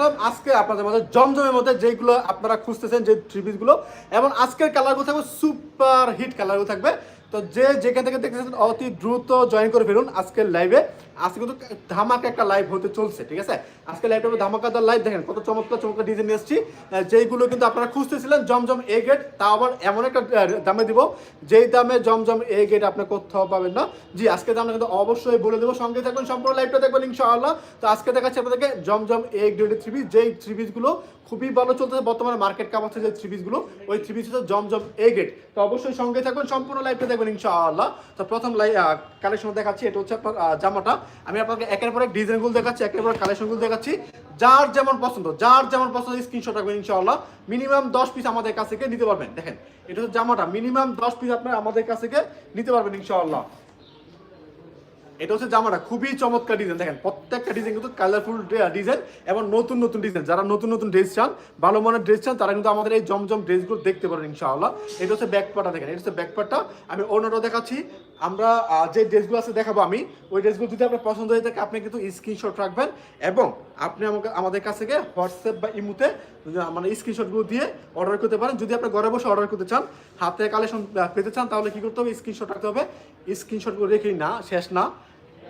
আসলাম। আজকে আপনাদের মধ্যে জমজমের মধ্যে যেগুলো আপনারা খুঁজতেছেন, যে থ্রি পিসগুলো এবং আজকের কালারগুলো থাকবে সুপার হিট কালারগুলো থাকবে। তো যে যেখান থেকে দেখতেছেন, অতি দ্রুত জয়েন করে ফেলুন আজকের লাইভে আজকে কিন্তু ধামাকা একটা লাইভ হতে চলছে, ঠিক আছে? আজকে লাইভটা ধামাকাদার লাইভ দেখেন, কত চমৎকার চমৎকার ডিজাইন এসেছি। যেইগুলো কিন্তু আপনারা খুঁজতেছিলেন, জমজম এ গেট তা আবার এমন একটা দামে দিব। যেই দামে জমজম এ গেট আপনি কোথাও পাবেন না। জি আজকে দামটা কিন্তু অবশ্যই বলে দেবো। সঙ্গে থাকবেন সম্পূর্ণ লাইভটা দেখবেন ইনশাআল্লাহ। তো আজকে দেখাচ্ছি আপনাদেরকে জমজম এ গ্রেডের থ্রি পিস যেই থ্রি পিসগুলো খুবই ভালো চলতেছে, বর্তমানে মার্কেট কাপ আছে যে থ্রি পিসগুলো ওই থ্রি পিস হচ্ছে জমজম এ গেট তো অবশ্যই সঙ্গে থাকবেন সম্পূর্ণ লাইভটা দেখবেন। ইনশাআল্লাহ। তো প্রথম লাই কালেকশন দেখাচ্ছি। এটা হচ্ছে জামাটা। আমি আপনাকে একের পর এক ডিজাইনগুলো দেখাচ্ছি, একের পর কালেকশনগুলো দেখাচ্ছি। যার যেমন পছন্দ, যার যেমন পছন্দ স্ক্রিনশট রাখবেন ইনশাআল্লাহ। মিনিমাম দশ পিস আমাদের কাছ থেকে নিতে পারবেন। দেখেন, এটা হচ্ছে জামাটা। মিনিমাম দশ পিস আপনার আমাদের কাছ থেকে নিতে পারবেন ইনশাআল্লাহ। এটা হচ্ছে জামাটা, খুবই চমৎকার ডিজাইন দেখেন, প্রত্যেকটা ডিজাইন কিন্তু কালারফুল ডিজাইন এবং নতুন নতুন ডিজাইন যারা নতুন নতুন ড্রেস চান, ভালো মানের ড্রেস চান, তারা কিন্তু আমাদের এই জমজম ড্রেসগুলো দেখতে পারেন, ইনশাআল্লাহ। এটা হচ্ছে ব্যাকপাটা দেখেন, এটা হচ্ছে ব্যাকপাটটা আমি অন্যটা দেখাচ্ছি। আমরা যে ড্রেসগুলো আছে, দেখাবো আমি। ওই ড্রেসগুলো যদি আপনার পছন্দ হয়ে থাকে, আপনি কিন্তু স্ক্রিনশট রাখবেন এবং আপনি আমাকে, আমাদের কাছ থেকে হোয়াটসঅ্যাপ বা ইমুতে মানে স্ক্রিনশটগুলো দিয়ে অর্ডার করতে পারেন। যদি আপনি ঘরে বসে অর্ডার করতে চান, হাতে কালেকশন পেতে চান, তাহলে কি করতে হবে? স্ক্রিনশট রাখতে হবে। স্ক্রিনশটগুলো রেখেই না, শেষ না।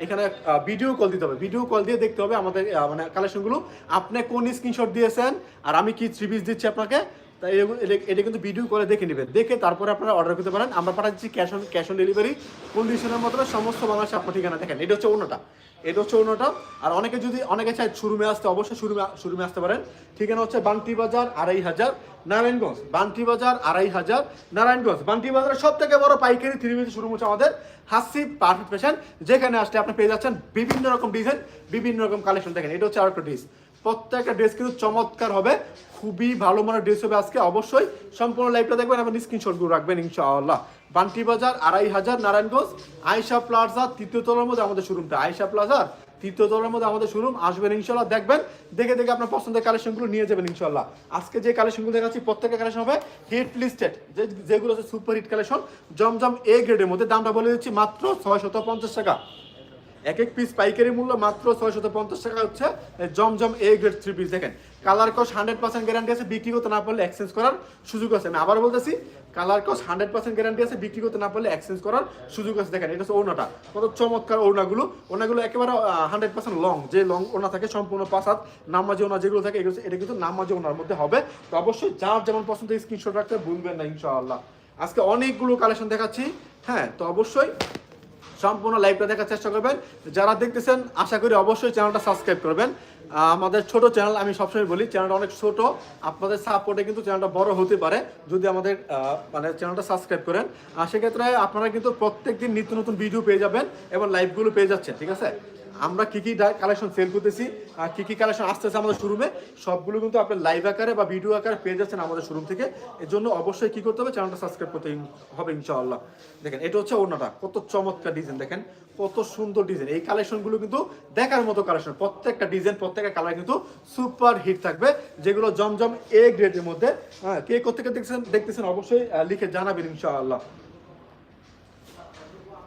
এখানে ভিডিও কল দিতে হবে। ভিডিও কল দিয়ে দেখতে হবে আমাদের মানে কালেকশনগুলো আপনি কোন স্ক্রিনশট দিয়েছেন? আর আমি কি থ্রি পিস দিচ্ছি আপনাকে? তাই এগুলো- এটা- কিন্তু ভিডিও করে দেখে নেবেন। দেখে তারপরে আপনারা অর্ডার করতে পারেন। আমরা পাঠাচ্ছি cash on cash on delivery কন্ডিশনের মতো সমস্ত বাংলাদেশে আপনার ঠিকানা দেখেন। এটা হচ্ছে অন্যটা। এটা হচ্ছে অন্যটা। আর অনেকে যদি অনেকে চায় শোরুমে আসতে, অবশ্যই শোরুমে শোরুমে আসতে পারেন। ঠিকানা হচ্ছে বান্টি বাজার আড়াই হাজার নারায়ণগঞ্জ। বান্টি বাজার আড়াই হাজার নারায়ণগঞ্জ। বান্টি বাজারের সব থেকে বড় পাইকারি থ্রি শোরুম হচ্ছে আমাদের হাসি পারফেক্ট ফ্যাশন যেখানে আসলে আপনি পেয়ে যাচ্ছেন বিভিন্ন রকম ডিজাইন বিভিন্ন রকম কালেকশন দেখেন, এটা হচ্ছে আরেকটা ড্রেস প্রত্যেকটা ড্রেস কিন্তু চমৎকার হবে। খুবই ভালো মানের ড্রেস হবে আজকে। অবশ্যই সম্পূর্ণ লাইভটা দেখবেন এবং স্ক্রিনশটগুলো রাখবেন, ইনশাআল্লাহ। বান্টি বাজার, আড়াই হাজার, নারায়ণগঞ্জ আয়সা প্লাজা, তৃতীয় তলার মধ্যে আমাদের শোরুমটা আয়সা প্লাজার তৃতীয় তলার মধ্যে আমাদের শোরুম আসবেন ইনশাল্লাহ দেখবেন, দেখে দেখে আপনার পছন্দের কালেকশনগুলো নিয়ে যাবেন ইনশাল্লাহ আজকে যে কালেকশনগুলো দেখাচ্ছি, প্রত্যেকটা কালেকশন হবে হিট লিস্টেড যে, যেগুলো হচ্ছে super hit collection Zamzam A গ্রেডের মধ্যে। দামটা বলে দিচ্ছি মাত্র ছয়শত পঞ্চাশ টাকা। এক এক পিস পাইকারি মূল্য মাত্র ছয় শত পঞ্চাশ টাকা হচ্ছে জমজম এ গ্রেড থ্রি পিস দেখেন কালার কস হান্ড্রেড পার্সেন্ট গ্যারান্টি আছে, বিক্রি করতে না পারলে এক্সচেঞ্জ করার সুযোগ আছে। আমি আবার বলতেছি কালার কস হান্ড্রেড পার্সেন্ট গ্যারান্টি আছে, বিক্রি করতে না পারলে এক্সচেঞ্জ করার সুযোগ আছে। দেখেন, এটা হচ্ছে ওনাটা কত চমৎকার ওনাগুলো ওনাগুলো একেবারে হান্ড্রেড পার্সেন্ট লং যে লং ওনা থাকে, সম্পূর্ণ পাঁচ হাত নামাজি ওনা যেগুলো থাকে, এগুলো এটা কিন্তু নামাজি ওনার মধ্যে হবে। তো অবশ্যই যার যেমন পছন্দ স্ক্রিনশট রাখতে ভুলবেন না, ইনশাআল্লাহ। আজকে অনেকগুলো কালেকশন দেখাচ্ছি হ্যাঁ তো অবশ্যই সম্পূর্ণ লাইভটা দেখার চেষ্টা করবেন। যারা দেখতেছেন, আশা করি অবশ্যই চ্যানেলটা সাবস্ক্রাইব করবেন। আমাদের ছোট চ্যানেল আমি সবসময় বলি চ্যানেলটা অনেক ছোট। আপনাদের সাপোর্টে কিন্তু চ্যানেলটা বড় হতে পারে। যদি আমাদের মানে চ্যানেলটা সাবস্ক্রাইব করেন। সেক্ষেত্রে আপনারা কিন্তু প্রত্যেক দিন নিত্য নতুন ভিডিও পেয়ে যাবেন এবং লাইভগুলো পেয়ে যাচ্ছেন, ঠিক আছে? আমরা কি কি কালেকশন সেল করতেছি আর কি কি কালেকশন আসতেছে আমাদের শোরুমে সবগুলো কিন্তু আপনি লাইভ আকারে বা ভিডিও আকারে পেয়ে যাচ্ছেন আমাদের শোরুম থেকে। এর জন্য অবশ্যই কি করতে হবে চ্যানেলটা সাবস্ক্রাইব করতে হবে ইনশাআল্লাহ। দেখেন, এটা হচ্ছে ওনাটা কত চমৎকার ডিজাইন দেখেন, কত সুন্দর ডিজাইন এই কালেকশনগুলো কিন্তু দেখার মতো কালেকশন প্রত্যেকটা ডিজাইন প্রত্যেকটা কালার কিন্তু সুপার হিট থাকবে, যেগুলো জমজম এ গ্রেডের মধ্যে। হ্যাঁ কে কোথেকে দেখছেন, দেখতেছেন অবশ্যই লিখে জানাবেন ইনশাআল্লাহ।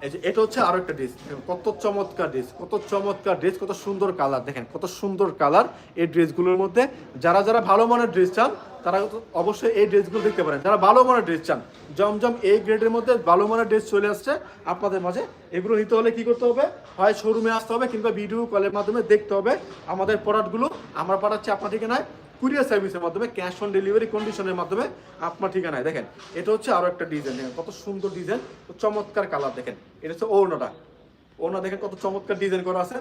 এই যে এটা হচ্ছে আরও একটা ড্রেস কত চমৎকার ড্রেস কত চমৎকার ড্রেস কত সুন্দর কালার দেখেন, কত সুন্দর কালার এই ড্রেসগুলোর মধ্যে। যারা যারা ভালো মানের ড্রেস চান তারা অবশ্যই এই ড্রেসগুলো দেখতে পারেন। যারা ভালো মানের ড্রেস চান, জমজম এই গ্রেডের মধ্যে ভালো মানের ড্রেস চলে আসছে আপনাদের মাঝে। এগুলো নিতে হলে কি করতে হবে? হয় শোরুমে আসতে হবে কিংবা ভিডিও কলের মাধ্যমে দেখতে হবে আমাদের প্রোডাক্টগুলো আমরা পাঠাচ্ছি আপনার ঠিকানায়। কুরিয়ার সার্ভিসের মাধ্যমে ক্যাশ অন ডেলিভারি কন্ডিশনের মাধ্যমে আপনার ঠিকানায়। দেখেন, এটা হচ্ছে আরও একটা ডিজাইন দেখেন, কত সুন্দর ডিজাইন চমৎকার কালার দেখেন। এটা হচ্ছে ওড়নাটা। ওড়না দেখেন কত চমৎকার ডিজাইন করা আছে।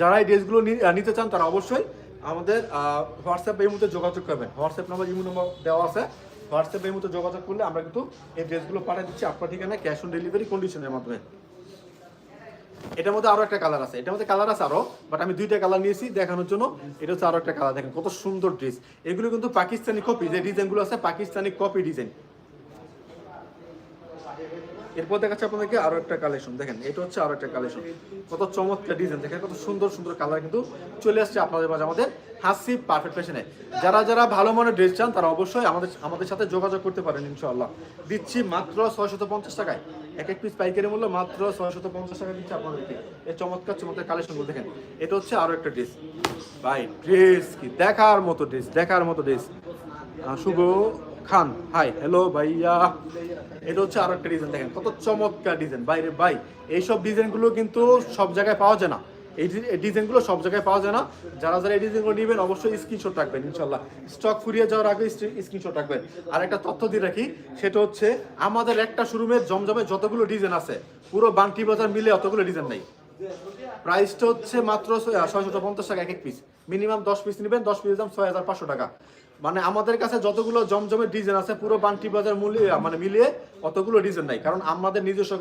যারা এই ড্রেসগুলো নিতে চান তারা অবশ্যই আমাদের হোয়াটসঅ্যাপ এই মুহূর্তে যোগাযোগ করবেন। হোয়াটসঅ্যাপ নাম্বার ইমো নাম্বার দেওয়া আছে। হোয়াটসঅ্যাপ এই মুহূর্তে যোগাযোগ করলে আমরা কিন্তু এই ড্রেসগুলো পাঠিয়ে দিচ্ছি আপনার ঠিকানায় ক্যাশ অন ডেলিভারি কন্ডিশনের মাধ্যমে। এটার মধ্যে আরও একটা কালার আছে। এটার মধ্যে কালার আছে আরও বাট আমি দুইটা কালার নিয়েছি দেখানোর জন্য। এটা হচ্ছে আরও একটা কালার দেখেন কত সুন্দর ড্রেস এগুলো কিন্তু পাকিস্তানি কপি যে ডিজাইনগুলো আছে, পাকিস্তানি কপি ডিজাইন এরপর দেখাচ্ছে আপনাদেরকে আরও একটা কালেকশন দেখেন, এটা হচ্ছে আরও একটা কালেকশন কত চমৎকার ডিজাইন দেখেন, কত সুন্দর সুন্দর কালার কিন্তু চলে আসছে আপনাদের মাঝে আমাদের হাসি পারফেক্ট ফ্যাশনে যারা যারা ভালো মানের ড্রেস চান, তারা অবশ্যই আমাদের আমাদের সাথে যোগাযোগ করতে পারেন ইনশাআল্লাহ। দিচ্ছি মাত্র ছয়শত পঞ্চাশ টাকায়। এক এক পিস পাইকারি মূল্য মাত্র ছয়শত পঞ্চাশ টাকা দিচ্ছে আপনাদেরকে। এই চমৎকার চমৎকার কালেকশনগুলো দেখেন। এটা হচ্ছে আরও একটা ড্রেস ভাই ড্রেস কি? দেখার মতো ড্রেস দেখার মতো dress Shubho Khan. Hi hello ভাইয়া। এটা হচ্ছে আরও একটা ডিজাইন দেখেন। কত চমৎকার ডিজাইন বাইরে ভাই, এইসব ডিজাইনগুলো কিন্তু সব জায়গায় পাওয়া যায় না। এই ডিজাইনগুলো সব জায়গায় পাওয়া যায় না। যারা যারা এই ডিজাইনগুলো নেবেন, অবশ্যই স্ক্রিনশট রাখবেন ইনশাল্লাহ স্টক ফুরিয়ে যাওয়ার আগে স্ক্রিনশট রাখবেন। আর একটা তথ্য দিয়ে রাখি, সেটা হচ্ছে আমাদের একটা শোরুমের জমজমে যতগুলো ডিজাইন আছে, পুরো বান্টি বাজার মিলে অতগুলো ডিজাইন নেই। প্রাইসটা হচ্ছে মাত্র ছয়শো পঞ্চাশ টাকা এক এক পিস মিনিমাম দশ পিস নেবেন, দশ পিস দাম ছয় হাজার পাঁচশো টাকা। মানে আমাদের কাছে যতগুলো জমজমের ডিজাইন আছে, পুরো বান্টি বাজার মূল্যে মানে মিলিয়ে অতগুলো ডিজাইন নাই। কারণ আমাদের নিজস্ব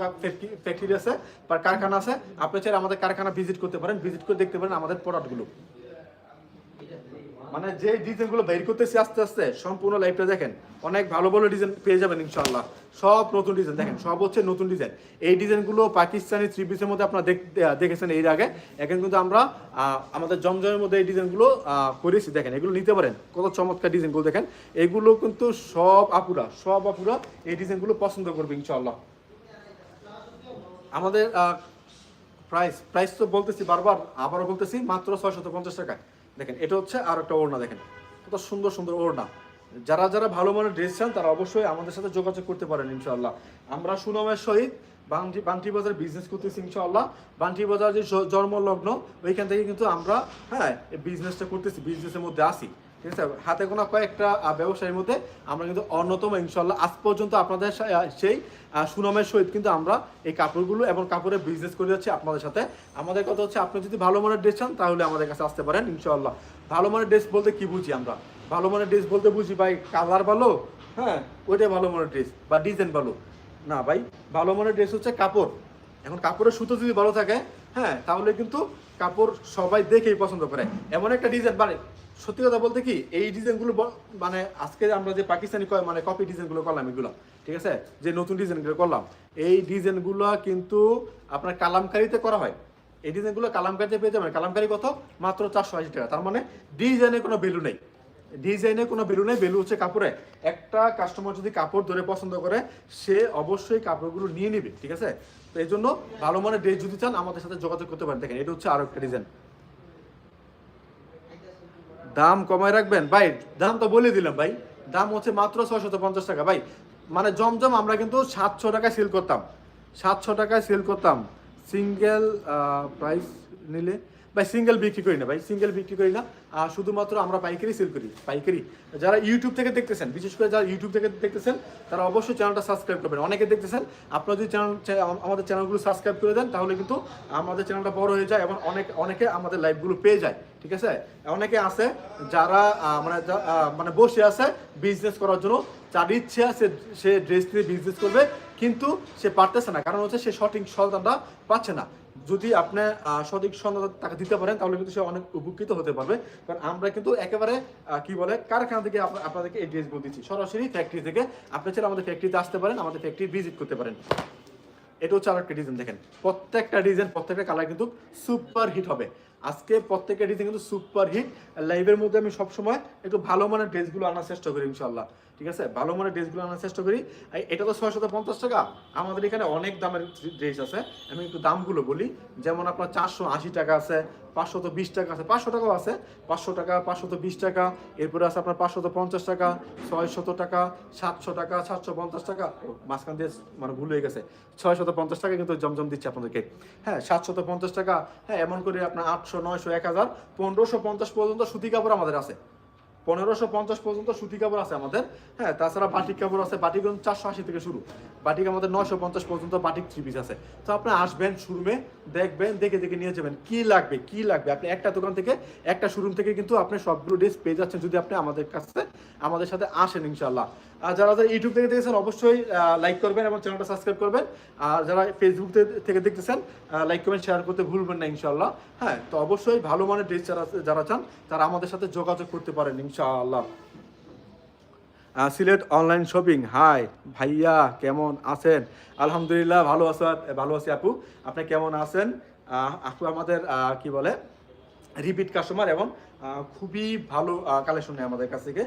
ফ্যাক্টরি আছে, বা কারখানা আছে। আপনি চাইলে আমাদের কারখানা ভিজিট করতে পারেন। ভিজিট করে দেখতে পারেন আমাদের প্রোডাক্টগুলো মানে যে ডিজাইনগুলো বের করতেছি আস্তে আস্তে, সম্পূর্ণ লাইফটা দেখেন, অনেক ভালো ভালো ডিজাইন পেয়ে যাবেন ইনশাল্লাহ সব নতুন ডিজাইন দেখেন, সব হচ্ছে নতুন ডিজাইন এই ডিজাইনগুলো পাকিস্তানি থ্রি পিসের মধ্যে আপনারা দেখেছেন এর আগে। এখন কিন্তু আমরা আমাদের জমজমের মধ্যে এই ডিজাইনগুলো করেছি। দেখেন, এগুলো নিতে পারেন, কত চমৎকার ডিজাইনগুলো দেখেন। এগুলো কিন্তু সব আপুরা সব আপুরা এই ডিজাইনগুলো পছন্দ করবে ইনশাল্লাহ আমাদের প্রাইস প্রাইস তো বলতেছি বারবার, আবারও বলতেছি, মাত্র ছয়শত পঞ্চাশ টাকা দেখেন, এটা হচ্ছে আর একটা ওড়না, দেখেন। কত সুন্দর সুন্দর ওড়না। যারা যারা ভালো মানের ড্রেস চান, তারা অবশ্যই আমাদের সাথে যোগাযোগ করতে পারেন ইনশাল্লাহ আমরা সুনামের সহিত বান্টি বান্টি বাজার বিজনেস করতেছি, ইনশাআল্লাহ। বান্টি বাজার যে জন্মলগ্ন, ওইখান থেকে কিন্তু আমরা হ্যাঁ বিজনেসটা করতেছি বিজনেসের মধ্যে আসি ঠিক আছে? হাতে গোনা কয়েকটা ব্যবসায়ীর মধ্যে আমরা কিন্তু অন্যতম ইনশাল্লাহ আজ পর্যন্ত আপনাদের সেই সুনামের সহিত কিন্তু আমরা এই কাপড়গুলো এবং কাপড়ের বিজনেস করে যাচ্ছি আপনাদের সাথে। আমাদের কথা হচ্ছে, আপনি যদি ভালো মানের ড্রেস চান, তাহলে আমাদের কাছে আসতে পারেন ইনশাল্লাহ ভালো মানের ড্রেস বলতে কি বুঝি আমরা? ভালো মানের ড্রেস বলতে বুঝি, ভাই কালার ভালো হ্যাঁ ওইটাই ভালো মানের ড্রেস বা ডিজাইন ভালো। না, ভাই, ভালো মানের ড্রেস হচ্ছে কাপড়। এখন কাপড়ের সুতো যদি ভালো থাকে হ্যাঁ তাহলে কিন্তু কাপড় সবাই দেখেই পছন্দ করে। এমন একটা ডিজাইন মানে সত্যি কথা বলতে কি, এই ডিজাইনগুলো মানে আজকে আমরা যে পাকিস্তানি মানে কপি ডিজাইনগুলো করলাম এগুলো, ঠিক আছে? যে নতুন ডিজাইনগুলো করলাম, এই ডিজাইনগুলো কিন্তু আপনার কালামকারিতে করা হয়। এই ডিজাইনগুলো কালামকারিতে পেয়ে যাবেন। কালামকারি কত? মাত্র চারশো আশি টাকা। তার মানে ডিজাইনে কোনো ভ্যালু নেই। ডিজাইনে কোনো ভ্যালু নেই। ভ্যালু হচ্ছে কাপড়ে। একটা কাস্টমার যদি কাপড় ধরে পছন্দ করে, সে অবশ্যই কাপড়গুলো নিয়ে নেবে, ঠিক আছে? তো এই জন্য ভালো মানের ড্রেস যদি চান, আমাদের সাথে যোগাযোগ করতে পারেন। দেখেন, এটা হচ্ছে আরও একটা ডিজাইন দাম কমায় রাখবেন? ভাই, দাম তো বলে দিলাম ভাই। দাম হচ্ছে মাত্র ছয়শত পঞ্চাশ টাকা। ভাই মানে জমজম আমরা কিন্তু সাতশো টাকায় সেল করতাম। সাতশো টাকায় সেল করতাম। সিঙ্গেল প্রাইস নিলে ভাই সিঙ্গেল বিক্রি করি না ভাই সিঙ্গেল বিক্রি করি না। শুধুমাত্র আমরা পাইকারি সেল করি, পাইকারি। যারা ইউটিউব থেকে দেখতেছেন, বিশেষ করে যারা ইউটিউব থেকে দেখতেছেন, তারা অবশ্যই চ্যানেলটা সাবস্ক্রাইব করবেন। অনেকে দেখতেছেন, আপনারা যদি চ্যানেল আমাদের চ্যানেলগুলো সাবস্ক্রাইব করে দেন, তাহলে কিন্তু আমাদের চ্যানেলটা বড় হয়ে যায় এবং অনেক, অনেকে আমাদের লাইভগুলো পেয়ে যায়, ঠিক আছে? অনেকে আছে যারা মানে মানে বসে আছে বিজনেস করার জন্য যার ইচ্ছে আছে সে ড্রেস নিয়ে বিজনেস করবে, কিন্তু সে পারতেছে না। কারণ হচ্ছে সে সঠিক সন্ধানটা পাচ্ছে না। যদি আপনি সঠিক সন্ধান তাকে দিতে পারেন, তাহলে কিন্তু সে অনেক উপকৃত হতে পারবে। কারণ আমরা কিন্তু একেবারে কি বলে, কারখানা থেকে আপনাদেরকে এই ড্রেসগুলো দিচ্ছি। সরাসরি ফ্যাক্টরি থেকে আপনি চাইলে আমাদের ফ্যাক্টরিতে আসতে পারেন, আমাদের ফ্যাক্টরি ভিজিট করতে পারেন। এটা হচ্ছে আরেকটা ডিজাইন দেখেন। প্রত্যেকটা ডিজাইন প্রত্যেকটা কালার কিন্তু সুপার হিট হবে। আজকে প্রত্যেকটা ডিজাইন কিন্তু সুপার হিট লাইভের মধ্যে আমি সবসময় একটু ভালো মানের ড্রেসগুলো আনার চেষ্টা করি ইনশাল্লাহ ঠিক আছে? ভালো মানের ড্রেসগুলো আনার চেষ্টা করি। এটা তো ছয়শত পঞ্চাশ টাকা। আমাদের এখানে অনেক দামের ড্রেস আছে। আমি একটু দামগুলো বলি। যেমন আপনার চারশো আশি টাকা আছে, পাঁচশত বিশ টাকা আছে, পাঁচশো টাকাও আছে। পাঁচশো টাকা, পাঁচশত বিশ টাকা। এরপরে আছে আপনার পাঁচশত পঞ্চাশ টাকা, ছয়শত টাকা, সাতশো টাকা সাতশো পঞ্চাশ টাকা। মাঝখান দিয়ে মানে ভুল হয়ে গেছে। ছয়শত পঞ্চাশ টাকা কিন্তু জমজম দিচ্ছে আপনাদেরকে। হ্যাঁ সাতশত পঞ্চাশ টাকা। হ্যাঁ এমন করে আপনার আটশো, নয়শো, এক হাজার, পনেরোশো পঞ্চাশ পর্যন্ত সুতি কাপড় আমাদের আছে। পনেরোশো পঞ্চাশ পর্যন্ত সুতি কাপড় আছে আমাদের। হ্যাঁ তাছাড়া বাটিক কাপড় আছে বাটিক চারশো আশি থেকে শুরু। বাটিক আমাদের নয়শো পঞ্চাশ পর্যন্ত বাটিক থ্রি পিস আছে। তো আপনি আসবেন শুরুমে দেখবেন, দেখে দেখে নিয়ে যাবেন কি লাগবে কি লাগবে। আপনি একটা দোকান থেকে, একটা শোরুম থেকে কিন্তু আপনি সবগুলো ড্রেস পেয়ে যাচ্ছেন যদি আপনি আমাদের কাছে, আমাদের সাথে আসেন ইনশাল্লাহ আর যারা যারা ইউটিউব থেকে দেখেছেন, অবশ্যই লাইক করবেন এবং চ্যানেলটা সাবস্ক্রাইব করবেন। আর যারা ফেসবুক থেকে দেখতেছেন লাইক কমেন্ট শেয়ার করতে ভুলবেন না ইনশাল্লাহ হ্যাঁ তো অবশ্যই ভালো মানের ড্রেস যারা যারা চান, তারা আমাদের সাথে যোগাযোগ করতে পারেন ইনশাআল্লাহ। সিলেট অনলাইন শপিং হাই ভাইয়া, কেমন আছেন? আলহামদুলিল্লাহ, ভালো আছেন ভালো আছি আপু। আপনি কেমন আছেন? আপু আমাদের কি বলে রিপিট কাস্টমার এবং খুবই ভালো কালেকশন নেয় আমাদের কাছ থেকে।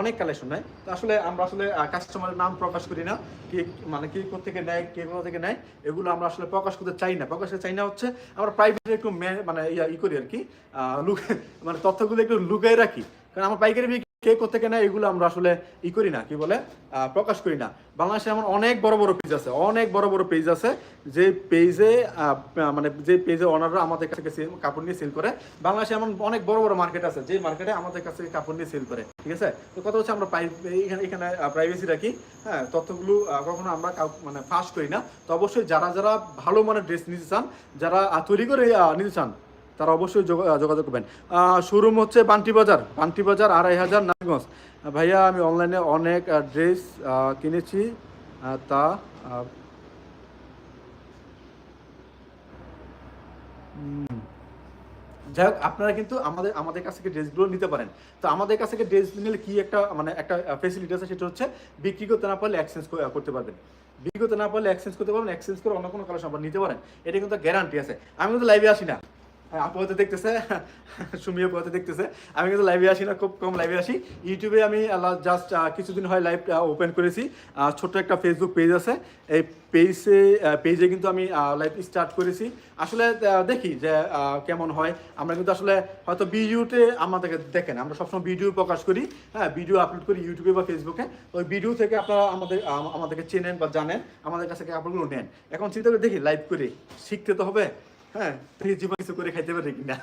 অনেক কালেকশন নেয়। তো আসলে আমরা আসলে কাস্টমারের নাম প্রকাশ করি না। কি মানে কি থেকে নেয়, কে কোথা থেকে নেয়, এগুলো আমরা আসলে প্রকাশ করতে চাই না। প্রকাশ করতে চাই না হচ্ছে আমরা প্রাইভেট একটু মানে ইয়া, ই করি আর কি। মানে তথ্যগুলো একটু লুকাই রাখি। কারণ আমার পাইকারি কে কোথেকে না এগুলো আমরা আসলে ই করি না, কি বলে? প্রকাশ করি না। বাংলাদেশে এমন অনেক বড় বড় পেজ আছে, অনেক বড় বড় পেজ আছে, যে পেজে মানে যে পেজে ওনাররা আমাদের কাছে কাপড় নিয়ে সেল করে। বাংলাদেশে এমন অনেক বড় বড় মার্কেট আছে, যে মার্কেটে আমাদের কাছে কাপড় নিয়ে সেল করে, ঠিক আছে? তো কথা হচ্ছে আমরা এখানে এখানে প্রাইভেসি রাখি হ্যাঁ? তথ্যগুলো কখনো আমরা মানে ফাঁস করি না। তো অবশ্যই যারা যারা ভালো মানের ড্রেস নিতে চান, যারা তৈরি করে নিতে চান তারা অবশ্যই যোগাযোগ করবেন। শোরুম হচ্ছে বান্টি বাজার বান্টি বাজার, আড়াই হাজার, নারায়ণগঞ্জ। ভাইয়া, আমি অনলাইনে অনেক ড্রেস কিনেছি তা যাই হোক, আপনারা কিন্তু আমাদের আমাদের কাছ থেকে ড্রেসগুলো নিতে পারেন। তো আমাদের কাছ থেকে ড্রেস নিলে কি একটা মানে একটা ফেসিলিটি আছে, সেটা হচ্ছে বিক্রি করতে না পারলে এক্সচেঞ্জ করতে পারবেন। বিক্রি করতে না পারলে এক্সচেঞ্জ করতে পারবেন এক্সচেঞ্জ করে অন্য কোনো কালেকশন আপনারা নিতে পারেন। এটা কিন্তু গ্যারান্টি আছে। আমি কিন্তু লাইভে আসি না। হ্যাঁ, আপু হয়তো দেখতেছে সুমিও হয়তো দেখতেছে। আমি কিন্তু লাইভে আসি না খুব কম লাইভে আসি। ইউটিউবে আমি জাস্ট কিছুদিন হয় লাইভ ওপেন করেছি। ছোট্ট একটা ফেসবুক পেজ আছে। এই পেজে পেজে কিন্তু আমি লাইভ স্টার্ট করেছি। আসলে দেখি যে কেমন হয়। আমরা কিন্তু আসলে হয়তো ভিডিওতে আমাদেরকে দেখেন। আমরা সবসময় ভিডিও প্রকাশ করি। হ্যাঁ ভিডিও আপলোড করি ইউটিউবে বা ফেসবুকে ওই ভিডিও থেকে আপনারা আমাদের আমাদেরকে চেনেন বা জানেন। আমাদের কাছে কাপড়গুলো নেন। এখন চিন্তা করে দেখি লাইভ করে শিখতে তো হবে। হ্যাঁ জীবন কিছু করে খাইতে পারি কিনা?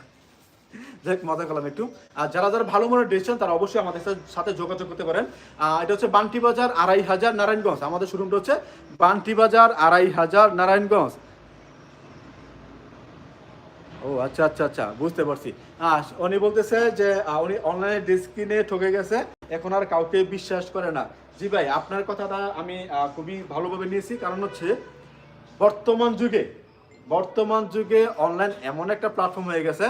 যাই মজা করলাম একটু। আর যারা যারা ভালো মনে ড্রেস তারা অবশ্যই আমাদের সাথে- যোগাযোগ করতে পারেন। এটা হচ্ছে বান্টি বাজার আড়াই হাজার নারায়ণগঞ্জ। আমাদের শোরুমটা হচ্ছে বান্টি বাজার আড়াই হাজার নারায়ণগঞ্জ। ও আচ্ছা আচ্ছা আচ্ছা বুঝতে পারছি। উনি বলতেছে যে উনি অনলাইনে ড্রেস কিনে ঠকে গেছে। এখন আর কাউকে বিশ্বাস করে না। জি ভাই, আপনার কথাটা আমি খুবই ভালোভাবে নিয়েছি। কারণ হচ্ছে বর্তমান যুগে বর্তমান যুগে অনলাইন এমন একটা প্ল্যাটফর্ম হয়ে গেছে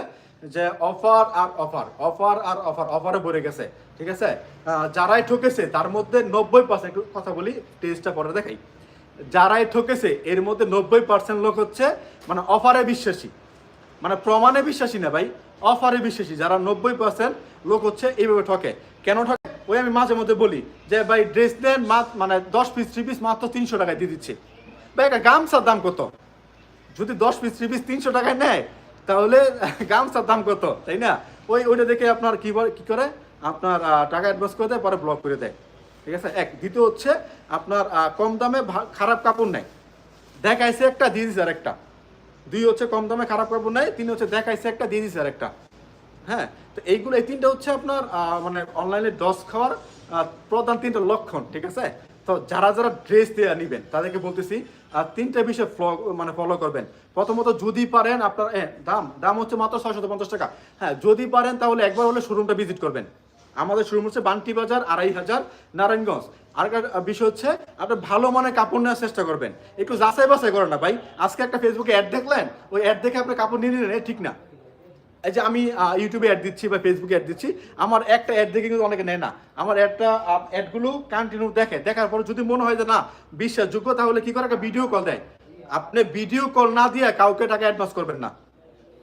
যে অফার আর অফার অফার আর অফার অফারে ভরে গেছে, ঠিক আছে? যারাই ঠকেছে, তার মধ্যে নব্বই পার্সেন্ট কথা বলি টেস্টটা পরে দেখাই। যারাই ঠকেছে, এর মধ্যে নব্বই পার্সেন্ট লোক হচ্ছে মানে অফারে বিশ্বাসী। মানে প্রমাণে বিশ্বাসী না ভাই অফারে বিশ্বাসী। যারা নব্বই পার্সেন্ট লোক হচ্ছে, এইভাবে ঠকে। কেন ঠকে? ওই আমি মাঝে মধ্যে বলি যে, ভাই ড্রেস দেন মানে দশ পিস থ্রি পিস মাত্র তিনশো টাকায় দিয়ে দিচ্ছে। ভাই একটা গামছার দাম কত? যদি দশ পিস থ্রি পিস তিনশো টাকায় নেয়, তাহলে গামছার দাম কত? তাই না? ওই ওইটা দেখে আপনার কি কি করে? আপনার টাকা অ্যাডভান্স করে দেয়, পরে ব্লক করে দেয়। ঠিক আছে? এক। দ্বিতীয় হচ্ছে, আপনার কম দামে খারাপ কাপড় নেয়। দেখাইছে একটা, দিয়ে দিছে আর একটা দুই হচ্ছে, কম দামে খারাপ কাপড় নেয়, তিন হচ্ছে, দেখাইছে একটা, দিয়ে দিছে আর একটা হ্যাঁ? তো এইগুলো এই তিনটা হচ্ছে আপনার মানে অনলাইনে ডস খাওয়ার প্রধান তিনটা লক্ষণ, ঠিক আছে? তো যারা যারা ড্রেস দেওয়া নিবেন, তাদেরকে বলতেছি আর তিনটা বিষয় মানে ফলো করবেন। প্রথমত যদি পারেন আপনার দাম দাম হচ্ছে মাত্র ছয়শত পঞ্চাশ টাকা। হ্যাঁ যদি পারেন তাহলে একবার হলে শোরুমটা ভিজিট করবেন। আমাদের শোরুম হচ্ছে বান্টি বাজার, আড়াই হাজার, নারায়ণগঞ্জ। আর একটা বিষয় হচ্ছে আপনার ভালো মানে কাপড় নেওয়ার চেষ্টা করবেন। একটু যাচাই বাছাই করেন না ভাই। আজকে একটা ফেসবুকে অ্যাড দেখলেন, ওই অ্যাড দেখে আপনি কাপড় নিয়ে নিলেন ঠিক না। এই যে আমি ইউটিউবে অ্যাড দিচ্ছি বা ফেসবুকে অ্যাড দিচ্ছি, আমার একটা অ্যাড দেখে কিন্তু অনেকে নেয় না। আমার অ্যাডটা অ্যাডগুলো কন্টিনিউ দেখে। দেখার পর যদি মনে হয় যে না, বিশ্বাসযোগ্য, তাহলে কি করে একটা ভিডিও কল দেয়? আপনি ভিডিও কল না দিয়ে কাউকে টাকা অ্যাডভান্স করবেন না।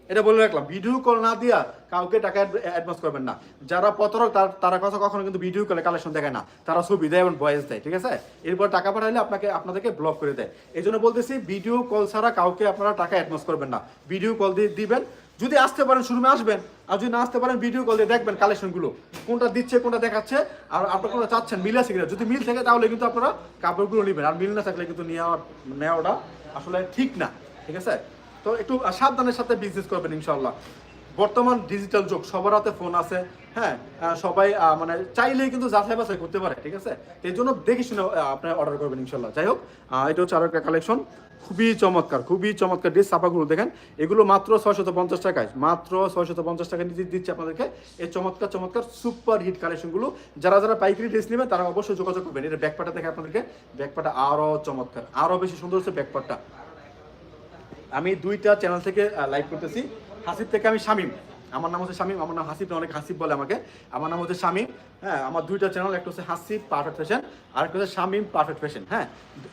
এটা বলে রাখলাম ভিডিও কল না দিয়া কাউকে টাকা অ্যাডভান্স করবেন না। যারা প্রতারক, তার- কথা কখনো কিন্তু ভিডিও কলে কালেকশন দেখায় না। তারা ছবি দেয় এবং ভয়েস দেয়, ঠিক আছে? এরপর টাকা পাঠাইলে আপনাকে, আপনাদেরকে ব্লক করে দেয়। এই জন্য বলতেছি ভিডিও কল ছাড়া কাউকে আপনারা টাকা অ্যাডভান্স করবেন না। ভিডিও কল দিয়ে দিবেন যদি আসতে পারেন শুরুমে আসবেন, আর যদি না আসতে পারেন ভিডিও কল দিয়ে দেখবেন কালেকশনগুলো কোনটা দিচ্ছে, কোনটা দেখাচ্ছে, আর আপনারা চাচ্ছেন, মিল আছে কিনা? যদি মিল থাকে, তাহলে কিন্তু আপনারা কাপড়গুলো নেবেন। আর মিল না থাকলে কিন্তু নেওয়া, নেওয়াটা আসলে ঠিক না, ঠিক আছে? তো একটু সাবধানের সাথে বিজনেস করবেন ইনশাল্লাহ বর্তমান ডিজিটাল যুগ, সবার হাতে ফোন আছে হ্যাঁ সবাই মানে চাইলেই কিন্তু যাচাই বাছাই করতে পারে ঠিক আছে? এই জন্য দেখে শুনে আহ, আপনি অর্ডার করবেন ইনশাল্লাহ যাই হোক এটা হচ্ছে আরও একটা কালেকশন খুবই চমৎকার খুবই চমৎকার ড্রেস ছাপাগুলো দেখেন। এগুলো মাত্র ছয়শত পঞ্চাশ টাকায় মাত্র ছয়শত পঞ্চাশ টাকা নিচে দিচ্ছে আপনাদেরকে। এই চমৎকার চমৎকার সুপার হিট কালেকশনগুলো যারা যারা পাইকারি ড্রেস নেবেন তারা অবশ্যই যোগাযোগ করবেন। এটা ব্যাকপাটা দেখে আপনাদেরকে। ব্যাকপাটা আরও চমৎকার আরও বেশি সুন্দর হচ্ছে ব্যাকপাটটা আমি দুইটা চ্যানেল থেকে লাইভ করতেছি। হাসিব থেকে আমি শামিম। আমার নাম হচ্ছে শামীম, আমার নাম হাসিব না, অনেক হাসিব বলে আমাকে। আমার নাম হচ্ছে শামিম হ্যাঁ আমার দুইটা চ্যানেল একটা হচ্ছে হাসিব পারফেক্ট ফ্যাশন আর একটা হচ্ছে শামীম পারফেক্ট ফ্যাশন হ্যাঁ।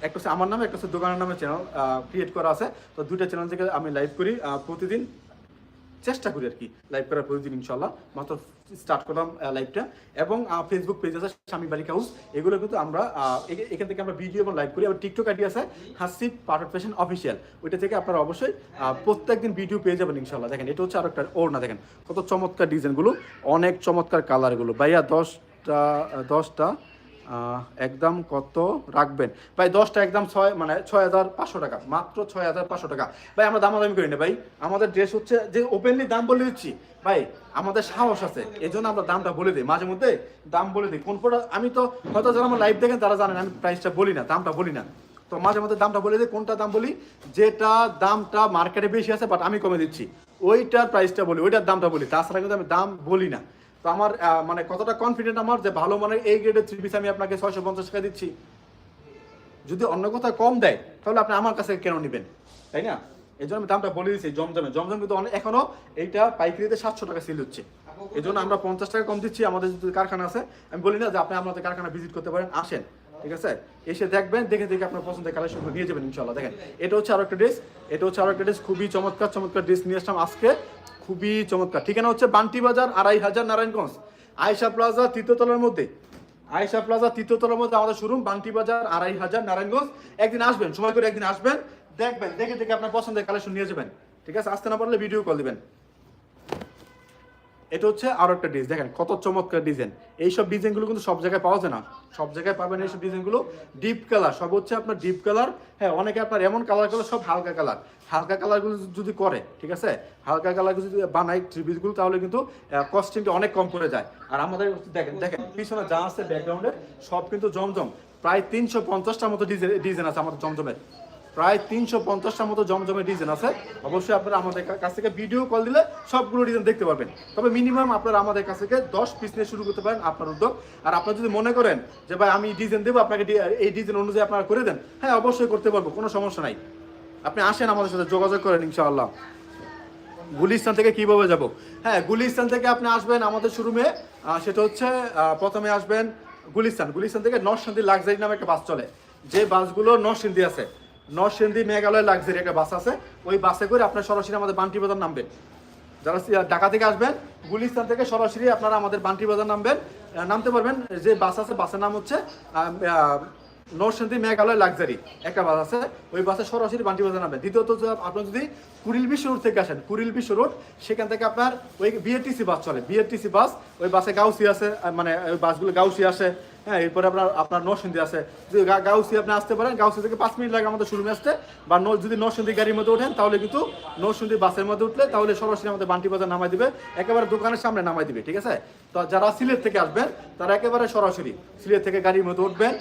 একটা হচ্ছে আমার নামে, একটা হচ্ছে দোকানের নামে চ্যানেল ক্রিয়েট করা আছে। তো দুইটা চ্যানেল থেকে আমি লাইভ করি প্রতিদিন চেষ্টা করি আর কি লাইভ করার প্রতিদিন ইনশাল্লাহ মাত্র স্টার্ট করলাম লাইভটা এবং ফেসবুক পেজ আছে, স্বামী বালিক হাউস এগুলো কিন্তু আমরা এখান থেকে আমরা ভিডিও এবং লাইভ করি। আবার টিকটক আইডি আছে হাসিব পারফেক্ট ফ্যাশন অফিসিয়াল ওইটা থেকে আপনারা অবশ্যই প্রত্যেকদিন ভিডিও পেয়ে যাবেন ইনশাল্লাহ দেখেন, এটা হচ্ছে আরেকটা ওর না দেখেন। কত চমৎকার ডিজাইনগুলো অনেক চমৎকার কালারগুলো ভাইয়া, দশটা দশটা একদম কত রাখবেন? ভাই, দশটা একদম ছয় মানে ছয় হাজার পাঁচশো টাকা, মাত্র ছয় হাজার পাঁচশো টাকা। ভাই, আমরা দামাদামি করি না, ভাই। আমাদের ড্রেস হচ্ছে যে ওপেনলি দাম বলে দিচ্ছি। ভাই, আমাদের সাহস আছে। এই জন্য আমরা দামটা বলে দিই। মাঝে মধ্যে দাম বলে দিই। কোন প্রোডাক্ট আমি তো হয়তো যারা আমার লাইভ দেখেন, তারা জানেন, আমি প্রাইসটা বলি না, দামটা বলি না। তো মাঝে মধ্যে দামটা বলে দিই, কোনটা দাম বলি? যেটা দামটা মার্কেটে বেশি আছে বাট আমি কমে দিচ্ছি। ওইটার প্রাইসটা বলি, ওইটার দামটা বলি। তাছাড়া কিন্তু আমি দাম বলি না। তো আমার মানে কতটা কনফিডেন্ট আমার যে ভালো মানের এই গ্রেডের থ্রি পিস আমি আপনাকে ছয়শো পঞ্চাশ টাকা দিচ্ছি? যদি অন্য কোথাও কম দেয়, তাহলে আপনি আমার কাছে কেন নেবেন? তাই না? এই জন্য আমি দামটা বলে দিচ্ছি জমজমে। জমজম কিন্তু অনেক এখনও এইটা পাইকারিতে সাতশো টাকা সেল হচ্ছে। এই জন্য আমরা পঞ্চাশ টাকা কম দিচ্ছি, আমাদের যদি কারখানা আছে। আমি বলি না যে আপনি আমাদের কারখানা ভিজিট করতে পারেন, আসেন, ঠিক আছে? এসে দেখবেন, দেখে দেখে আপনার পছন্দের কালেকশন নিয়ে যাবেন ইনশাল্লাহ দেখেন, এটা হচ্ছে আরও একটা ড্রেস এটা হচ্ছে আরও একটা ড্রেস খুবই চমৎকার চমৎকার ড্রেস নিয়ে আসলাম আজকে। খুবই চমৎকার। ঠিকানা হচ্ছে বান্টি বাজার, আড়াই হাজার নারায়ণগঞ্জ। আয়সা প্লাজা তৃতীয়তলার মধ্যে। আয়সা প্লাজা তৃতীয়তলার মধ্যে আমাদের শোরুম বান্টি বাজার, আড়াই হাজার নারায়ণগঞ্জ। একদিন আসবেন, সময় করে একদিন আসবেন। দেখবেন, দেখে দেখে আপনার পছন্দের কালেকশন নিয়ে যাবেন। ঠিক আছে? আসতে না পারলে ভিডিও কল দিবেন। এটা হচ্ছে আরও একটা ডিজাইন দেখেন কত চমৎকার ডিজাইন এইসব ডিজাইনগুলো কিন্তু সব জায়গায় পাওয়া যায় না। সব জায়গায় পাবেন এইসব ডিজাইনগুলো ডিপ কালার সব হচ্ছে আপনার ডিপ কালার হ্যাঁ অনেকে আপনার এমন কালারগুলো সব হালকা কালার হালকা কালারগুলো যদি করে, ঠিক আছে? হালকা কালারগুলো যদি বানায় ট্রিবিজগুলো তাহলে কিন্তু কস্টিংটা অনেক কম করে যায়। আর আমাদের দেখেন দেখেন, পিছনে যা আছে ব্যাকগ্রাউন্ডে সব কিন্তু জমজম। প্রায় তিনশো পঞ্চাশটার মতো ডিজাইন আছে আমাদের জমজমের। প্রায় তিনশো পঞ্চাশটার মতো জমজমে ডিজাইন আছে। অবশ্যই আপনারা আমাদের কাছ থেকে ভিডিও কল দিলে সবগুলো ডিজাইন দেখতে পারবেন। তবে মিনিমাম আপনারা আমাদের কাছ থেকে দশ পিস নিয়ে শুরু করতে পারেন আপনার উদ্যোগ। আর আপনারা যদি মনে করেন যে ভাই আমি ডিজাইন দেবো, আপনাকে এই ডিজাইন অনুযায়ী আপনারা করে দেন হ্যাঁ অবশ্যই করতে পারব, কোনো সমস্যা নাই। আপনি আসেন আমাদের সাথে, যোগাযোগ করেন ইনশাআল্লাহ। গুলিস্তান থেকে কীভাবে যাব? হ্যাঁ গুলিস্তান থেকে আপনি আসবেন আমাদের শোরুমে। সেটা হচ্ছে প্রথমে আসবেন গুলিস্তান। গুলিস্তান থেকে নরসিংদী লাক্সারি নামে একটা বাস চলে। যে বাসগুলো নরসিংদী আছে নরসিংদী, মেঘালয় লাক্সারি একটা বাস আছে। ওই বাসে করে আপনার সরাসরি আমাদের বান্টি বাজার নামবেন। যারা ঢাকা থেকে আসবেন, গুলিস্তান থেকে সরাসরি আপনারা আমাদের বান্টি বাজার নামবেন। নামতে পারবেন, যে বাস আছে বাসের নাম হচ্ছে নরসিংদী, মেঘালয় লাক্সারি একটা বাস আছে। ওই বাসে সরাসরি বান্টি বাজার নামবেন। দ্বিতীয়ত আপনার যদি কুড়িল বিশ্ব রোড থেকে আসেন কুড়িল বিশ্ব রোড সেখান থেকে আপনার ওই বিএটিসি বাস চলে। বিএরটিসি বাস ওই বাসে গাউসি আছে মানে ওই বাসগুলো গাউসি আসে। হ্যাঁ এরপরে আপনার আপনার নরসিংদী আছে। যদি গাউসি আপনি আসতে পারেন, গাউসি থেকে পাঁচ মিনিট লাগে আমাদের শোরুমে আসতে। বা যদি নরসিংদী গাড়ির মধ্যে ওঠেন, তাহলে কিন্তু নরসিংদী বাসের মধ্যে উঠলে তাহলে সরাসরি আমাদের বান্টি বাজার নামাই দিবে। একেবারে দোকানের সামনে নামাই দিবে, ঠিক আছে? তো যারা সিলেট থেকে আসবেন, তারা একেবারে সরাসরি সিলেট থেকে গাড়ির মধ্যে উঠবেন।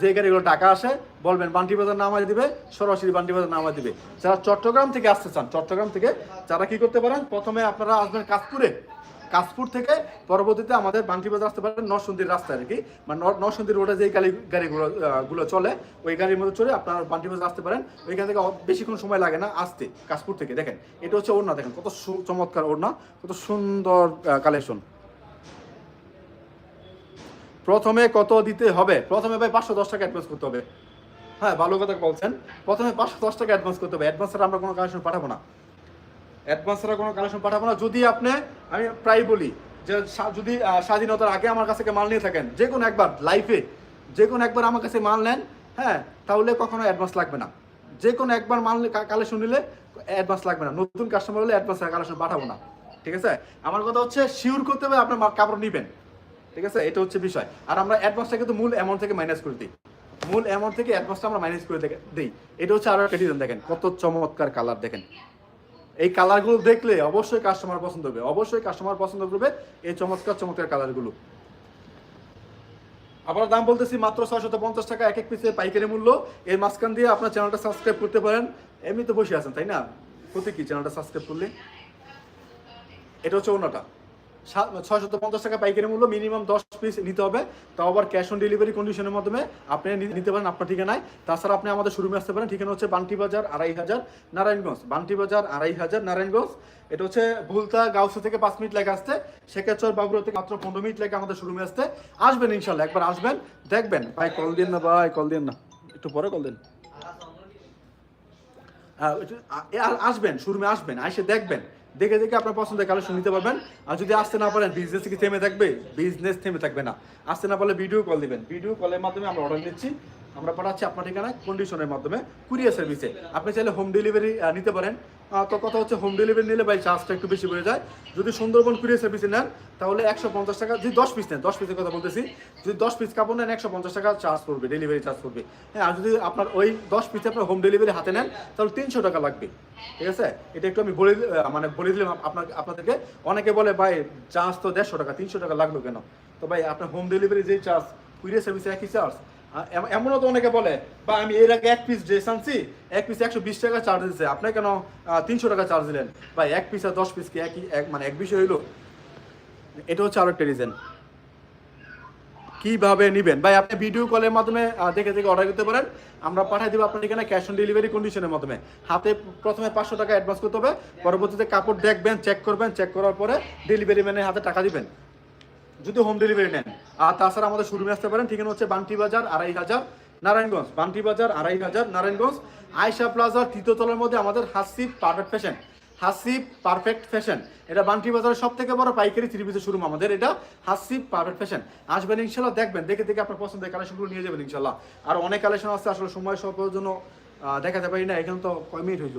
যে গাড়িগুলো টাকা আসে, বলবেন বান্টি বাজার নামাই দিবে, সরাসরি বান্টি বাজার নামাই দিবে। যারা চট্টগ্রাম থেকে আসতে চান, চট্টগ্রাম থেকে, যারা কি করতে পারেন, প্রথমে আপনারা আসবেন কাশপুরে। কাশপুর থেকে পরবর্তীতে আমাদের বান্টি বাজার আসতে পারেন নরসন্দির রাস্তায় আর কি। মানে নর- নরসন্দির রোডে যে গাড়ি গাড়িগুলো গুলো চলে, ওই গাড়ির মধ্যে চলে আপনার বান্টি বাজার আসতে পারেন। ওইখান থেকে বেশিক্ষণ সময় লাগে না আসতে কাশপুর থেকে। দেখেন, এটা হচ্ছে ওড়না, দেখেন কত চমৎকার ওড়না, কত সুন্দর কালেকশন প্রথমে কত দিতে হবে? প্রথমে ভাই পাঁচশো দশ টাকা অ্যাডভান্স করতে হবে। হ্যাঁ ভালো কথা বলছেন। প্রথমে পাঁচশো দশ টাকা অ্যাডভান্স করতে হবে। অ্যাডভান্স আমরা কোনো কালেকশন পাঠাবো না। অ্যাডভান্স কোনো কালেকশন পাঠাবো না। যদি আপনি, আমি প্রায় বলি যে যদি স্বাধীনতার আগে আমার কাছ থেকে মাল নিয়ে থাকেন, যে কোনো একবার লাইফে যে কোনো একবার আমার কাছে মাল নেন হ্যাঁ তাহলে কখনো অ্যাডভান্স লাগবে না। যে কোনো একবার মাল কালেকশন নিলে অ্যাডভান্স লাগবে না। নতুন কাস্টমার হলে অ্যাডভান্স কালেকশন পাঠাবো না। ঠিক আছে? আমার কথা হচ্ছে শিওর করতে হবে আপনার কাপড় নেবেন। ঠিক আছে? এটা হচ্ছে বিষয়। আর আমরা অ্যাডভান্সটা কিন্তু মূল অ্যামাউন্ট থেকে মাইনাস করে দিই। মূল অ্যামাউন্ট থেকে অ্যাডভান্সটা আমরা মাইনাস করে দিই। এটা হচ্ছে আরও একটা ডিজাইন দেখেন। কত চমৎকার কালার দেখেন। এই কালারগুলো দেখলে অবশ্যই কাস্টমার পছন্দ হবে অবশ্যই কাস্টমার পছন্দ করবে এই চমৎকার চমৎকার কালারগুলো। আবার দাম বলতেছি মাত্র ছয়শত পঞ্চাশ টাকা, এক এক পিসের পাইকারি মূল্য। এর মাঝখান দিয়ে আপনার চ্যানেলটা সাবস্ক্রাইব করতে পারেন। এমনি তো বসে আছেন, তাই না? প্রতি কি চ্যানেলটা সাবস্ক্রাইব করলে। এটা হচ্ছে অন্যটা ছয়শত পঞ্চাশ টাকা পাইকারি মূল্য, মিনিমাম দশ পিস নিতে হবে। তাও আবার ক্যাশ অন ডেলিভারি কন্ডিশনের মাধ্যমে আপনি নিতে পারেন আপনার ঠিকানায়। তাছাড়া আপনি আমাদের শোরুমে আসতে পারেন, ঠিকানা হচ্ছে বান্টি বাজার আড়াই হাজার নারায়ণগঞ্জ। বান্টি বাজার আড়াই হাজার নারায়ণগঞ্জ। এটা হচ্ছে ভুলতা গাউসা থেকে পাঁচ মিনিট লাগে আসতে। শেখাচর বাবুরা থেকে মাত্র পনেরো মিনিট লাগে আমাদের শোরুমে আসতে। আসবেন ইনশাল্লাহ একবার আসবেন, দেখবেন। ভাই কল দিন না, ভাই কল দিন না। একটু পরে কল দিন। আসবেন শোরুমে আসবেন এসে দেখবেন। দেখে দেখে আপনার পছন্দের কালেকশন নিতে পারবেন। আর যদি আসতে না পারেন বিজনেস কি থেমে থাকবে বিজনেস থেমে থাকবে না। আসতে না পারলে ভিডিও কল দিবেন। ভিডিও কলের মাধ্যমে আমরা অর্ডার দিচ্ছি। আমরা পাঠাচ্ছি আপনার ঠিকানায় কন্ডিশনের মাধ্যমে কুরিয়ার সার্ভিসে আপনি চাইলে হোম ডেলিভারি নিতে পারেন। তো কথা হচ্ছে হোম ডেলিভারি নিলে ভাই চার্জটা একটু বেশি বেড়ে যায়। যদি সুন্দরবন কুরিয়ার সার্ভিসে নেন, তাহলে একশো পঞ্চাশ টাকা, যদি দশ পিস নেন, দশ পিসের কথা বলতেছি, যদি দশ পিস কাপড় নেন, একশো পঞ্চাশ টাকা চার্জ পড়বে ডেলিভারি চার্জ পড়বে। হ্যাঁ আর যদি আপনার ওই দশ পিসে আপনার হোম ডেলিভারি হাতে নেন, তাহলে তিনশো টাকা লাগবে। ঠিক আছে? এটা একটু আমি বলে মানে বলে দিলাম আপ- আপনার আপনাদেরকে। অনেকে বলে, ভাই চার্জ তো দেড়শো টাকা, তিনশো টাকা লাগল কেন? তো ভাই, আপনার হোম ডেলিভারি যেই চার্জ কুরিয়ার সার্ভিসে একই চার্জ এমনও তো অনেকে বলে, বা আমি এর আগে এক পিস ড্রেস আনছি, এক পিস একশো বিশ টাকা চার্জ দিচ্ছে আপনি কেন তিনশো টাকা চার্জ দিলেন? বা এক পিস আর দশ পিস কি একই, এক মানে এক বিষয় হইল? এটা হচ্ছে আরও একটা রিজন কীভাবে নেবেন? ভাই, আপনি ভিডিও কলের মাধ্যমে দেখে দেখে অর্ডার করতে পারেন। আমরা পাঠিয়ে দেবো আপনার এখানে ক্যাশ অন ডেলিভারি কন্ডিশনের মাধ্যমে। হাতে প্রথমে পাঁচশো টাকা অ্যাডভান্স করতে হবে, পরবর্তীতে কাপড় দেখবেন চেক করবেন চেক করার পরে ডেলিভারি ম্যানের হাতে টাকা দিবেন। যদি হোম ডেলিভারি নেন। আর তাছাড়া আমাদের শোরুমে আসতে পারেন, ঠিকানা হচ্ছে বান্টি বাজার আড়াই হাজার নারায়ণগঞ্জ। বান্টি বাজার আড়াই হাজার নারায়ণগঞ্জ। আয়সা প্লাজার তৃতীয় তলার মধ্যে আমাদের Hasib perfect fashion Hasib perfect fashion এটা বান্টি বাজারের সব থেকে বড় পাইকারি থ্রি পিসের শোরুম আমাদের। এটা হাসিব পারফেক্ট ফ্যাশন আসবেন ইনশাল্লাহ, দেখবেন, দেখে দেখে আপনার পছন্দের কালেকশনগুলো নিয়ে যাবেন ইনশাল্লাহ। আর অনেক কালেকশন আছে, আসলে সময় সবার জন্য দেখাতে পারি না, এখানে তো কয় মিনিট হইল?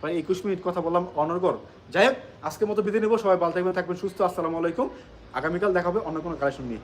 প্রায় একুশ মিনিট কথা বললাম অনর্গর যাই হোক, আজকের মতো বিদায় নেব। সবাই ভালো থাকবেন থাকবেন সুস্থ, আসসালামু আলাইকুম। আগামীকাল দেখা হবে অন্য কোনো কালেকশন নিয়ে।